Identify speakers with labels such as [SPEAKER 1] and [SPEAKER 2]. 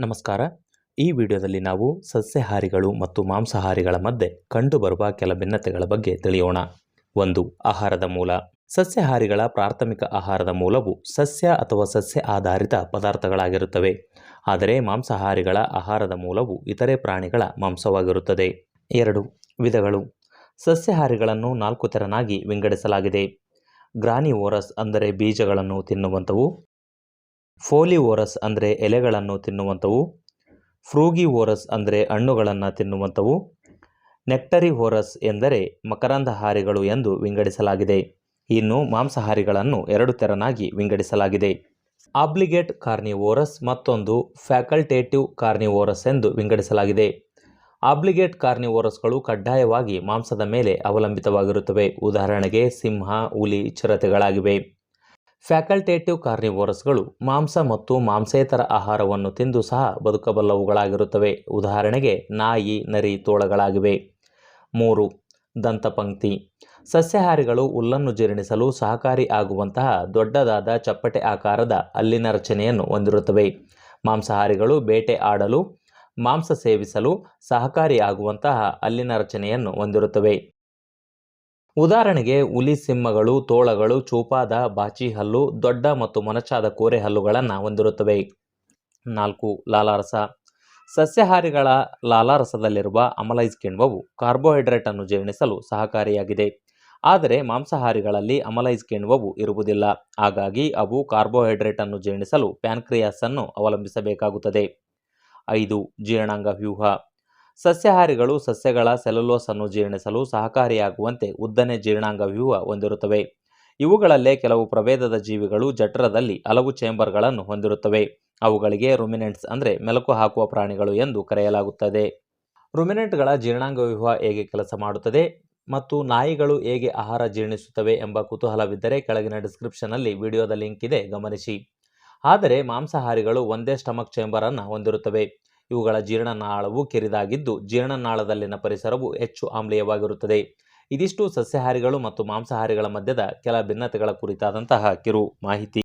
[SPEAKER 1] ನಮಸ್ಕಾರ. ಈ ವಿಡಿಯೋದಲ್ಲಿ ನಾವು ಸಸ್ಯಹಾರಿಗಳು ಮತ್ತು ಮಾಂಸಾಹಾರಿಗಳ ಮಧ್ಯೆ ಕಂಡುಬರುವ ಕೆಲ ಭಿನ್ನತೆಗಳ ಬಗ್ಗೆ ತಿಳಿಯೋಣ. ಒಂದು, ಆಹಾರದ ಮೂಲ. ಸಸ್ಯಹಾರಿಗಳ ಪ್ರಾಥಮಿಕ ಆಹಾರದ ಮೂಲವು ಸಸ್ಯ ಅಥವಾ ಸಸ್ಯ ಆಧಾರಿತ ಪದಾರ್ಥಗಳಾಗಿರುತ್ತವೆ. ಆದರೆ ಮಾಂಸಾಹಾರಿಗಳ ಆಹಾರದ ಮೂಲವು ಇತರೆ ಪ್ರಾಣಿಗಳ ಮಾಂಸವಾಗಿರುತ್ತದೆ. ಎರಡು, ವಿಧಗಳು. ಸಸ್ಯಹಾರಿಗಳನ್ನು ನಾಲ್ಕು ತೆರನಾಗಿ ವಿಂಗಡಿಸಲಾಗಿದೆ. ಗ್ರಾನಿವೋರಸ್ ಅಂದರೆ ಬೀಜಗಳನ್ನು ತಿನ್ನುವಂಥವು ಫೋಲಿವೋರಸ್ ಅಂದರೆ ಎಲೆಗಳನ್ನು ತಿನ್ನುವಂಥವು, ಫ್ರೂಗಿವೋರಸ್ ಅಂದರೆ ಹಣ್ಣುಗಳನ್ನು ತಿನ್ನುವಂಥವು, ನೆಕ್ಟರಿವೋರಸ್ ಎಂದರೆ ಮಕರಂದಹಾರಿಗಳು ಎಂದು ವಿಂಗಡಿಸಲಾಗಿದೆ. ಇನ್ನು ಮಾಂಸಾಹಾರಿಗಳನ್ನು ಎರಡು ತೆರನಾಗಿ ವಿಂಗಡಿಸಲಾಗಿದೆ. ಆಬ್ಲಿಗೇಟ್ ಕಾರ್ನಿವೋರಸ್ ಮತ್ತೊಂದು ಫ್ಯಾಕಲ್ಟೇಟಿವ್ ಕಾರ್ನಿವೋರಸ್ ಎಂದು ವಿಂಗಡಿಸಲಾಗಿದೆ. ಆಬ್ಲಿಗೇಟ್ ಕಾರ್ನಿವೋರಸ್ಗಳು ಕಡ್ಡಾಯವಾಗಿ ಮಾಂಸದ ಮೇಲೆ ಅವಲಂಬಿತವಾಗಿರುತ್ತವೆ. ಉದಾಹರಣೆಗೆ ಸಿಂಹ, ಹುಲಿ, ಚಿರತೆಗಳಾಗಿವೆ. ಫ್ಯಾಕಲ್ಟೇಟಿವ್ ಕಾರ್ನಿವೋರಸ್ಗಳು ಮಾಂಸ ಮತ್ತು ಮಾಂಸೇತರ ಆಹಾರವನ್ನು ತಿಂದು ಸಹ ಬದುಕಬಲ್ಲವುಗಳಾಗಿರುತ್ತವೆ. ಉದಾಹರಣೆಗೆ, ನಾಯಿ, ನರಿ, ತೋಳಗಳಾಗಿವೆ. ಮೂರು, ದಂತಪಂಕ್ತಿ. ಸಸ್ಯಾಹಾರಿಗಳು ಹುಲ್ಲನ್ನು ಜೀರ್ಣಿಸಲು ಸಹಕಾರಿ ಆಗುವಂತಹ ದೊಡ್ಡದಾದ ಚಪ್ಪಟೆ ಆಕಾರದ ಅಲ್ಲಿನ ರಚನೆಯನ್ನು ಹೊಂದಿರುತ್ತವೆ. ಮಾಂಸಾಹಾರಿಗಳು ಬೇಟೆ ಆಡಲು, ಮಾಂಸ ಸೇವಿಸಲು ಸಹಕಾರಿಯಾಗುವಂತಹ ಅಲ್ಲಿನ ರಚನೆಯನ್ನು ಹೊಂದಿರುತ್ತವೆ. ಉದಾಹರಣೆಗೆ ಹುಲಿ ಸಿಂಹಗಳು, ತೋಳಗಳು, ಚೂಪಾದ, ಬಾಚಿ ಹಲ್ಲು, ದೊಡ್ಡ ಮತ್ತು ಮೊನಚಾದ ಕೋರೆ ಹಲ್ಲುಗಳನ್ನು ಹೊಂದಿರುತ್ತವೆ. ನಾಲ್ಕು, ಲಾಲಾರಸ. ಸಸ್ಯಹಾರಿಗಳ ಲಾಲಾರಸದಲ್ಲಿರುವ ಅಮಲೈಸ್ ಕಿಣ್ವವು ಕಾರ್ಬೋಹೈಡ್ರೇಟನ್ನು ಜೀರ್ಣಿಸಲು ಸಹಕಾರಿಯಾಗಿದೆ. ಆದರೆ ಮಾಂಸಾಹಾರಿಗಳಲ್ಲಿ ಅಮಲೈಸ್ ಕಿಣ್ವವು ಇರುವುದಿಲ್ಲ. ಹಾಗಾಗಿ ಅವು ಕಾರ್ಬೋಹೈಡ್ರೇಟನ್ನು ಜೀರ್ಣಿಸಲು ಪ್ಯಾನ್ಕ್ರಿಯಾಸನ್ನು ಅವಲಂಬಿಸಬೇಕಾಗುತ್ತದೆ. ಐದು, ಜೀರ್ಣಾಂಗ ವ್ಯೂಹ. ಸಸ್ಯಾಹಾರಿಗಳು ಸಸ್ಯಗಳ ಸೆಲ್ಯುಲೋಸ್ ಅನ್ನು ಜೀರ್ಣಿಸಲು ಸಹಕಾರಿಯಾಗುವಂತೆ ಉದ್ದನೆ ಜೀರ್ಣಾಂಗ ವ್ಯೂಹ ಹೊಂದಿರುತ್ತವೆ. ಇವುಗಳಲ್ಲೇ ಕೆಲವು ಪ್ರಭೇದದ ಜೀವಿಗಳು ಜಠರದಲ್ಲಿ ಹಲವು ಚೇಂಬರ್ಗಳನ್ನು ಹೊಂದಿರುತ್ತವೆ. ಅವುಗಳಿಗೆ ರುಮಿನೆಂಟ್ಸ್ ಅಂದರೆ ಮೆಲುಕು ಹಾಕುವ ಪ್ರಾಣಿಗಳು ಎಂದು ಕರೆಯಲಾಗುತ್ತದೆ. ರುಮಿನೆಂಟ್ಗಳ ಜೀರ್ಣಾಂಗ ವ್ಯೂಹ ಹೇಗೆ ಕೆಲಸ ಮಾಡುತ್ತದೆ ಮತ್ತು ನಾಯಿಗಳು ಹೇಗೆ ಆಹಾರ ಜೀರ್ಣಿಸುತ್ತವೆ ಎಂಬ ಕುತೂಹಲವಿದ್ದರೆ ಕೆಳಗಿನ ಡಿಸ್ಕ್ರಿಪ್ಷನ್ನಲ್ಲಿ ವಿಡಿಯೋದ ಲಿಂಕ್ ಇದೆ, ಗಮನಿಸಿ. ಆದರೆ ಮಾಂಸಾಹಾರಿಗಳು ಒಂದೇ ಸ್ಟಮಕ್ ಚೇಂಬರನ್ನು ಹೊಂದಿರುತ್ತವೆ. ಇವುಗಳ ಜೀರ್ಣನಾಳವು ಕಿರಿದಾಗಿದ್ದು ಜೀರ್ಣನಾಳದಲ್ಲಿನ ಪರಿಸರವು ಹೆಚ್ಚು ಆಮ್ಲೀಯವಾಗಿರುತ್ತದೆ. ಇದಿಷ್ಟು ಸಸ್ಯಾಹಾರಿಗಳು ಮತ್ತು ಮಾಂಸಾಹಾರಿಗಳ ಮಧ್ಯದ ಕೆಲ ಭಿನ್ನತೆಗಳ ಕುರಿತಾದಂತಹ ಕಿರು ಮಾಹಿತಿ.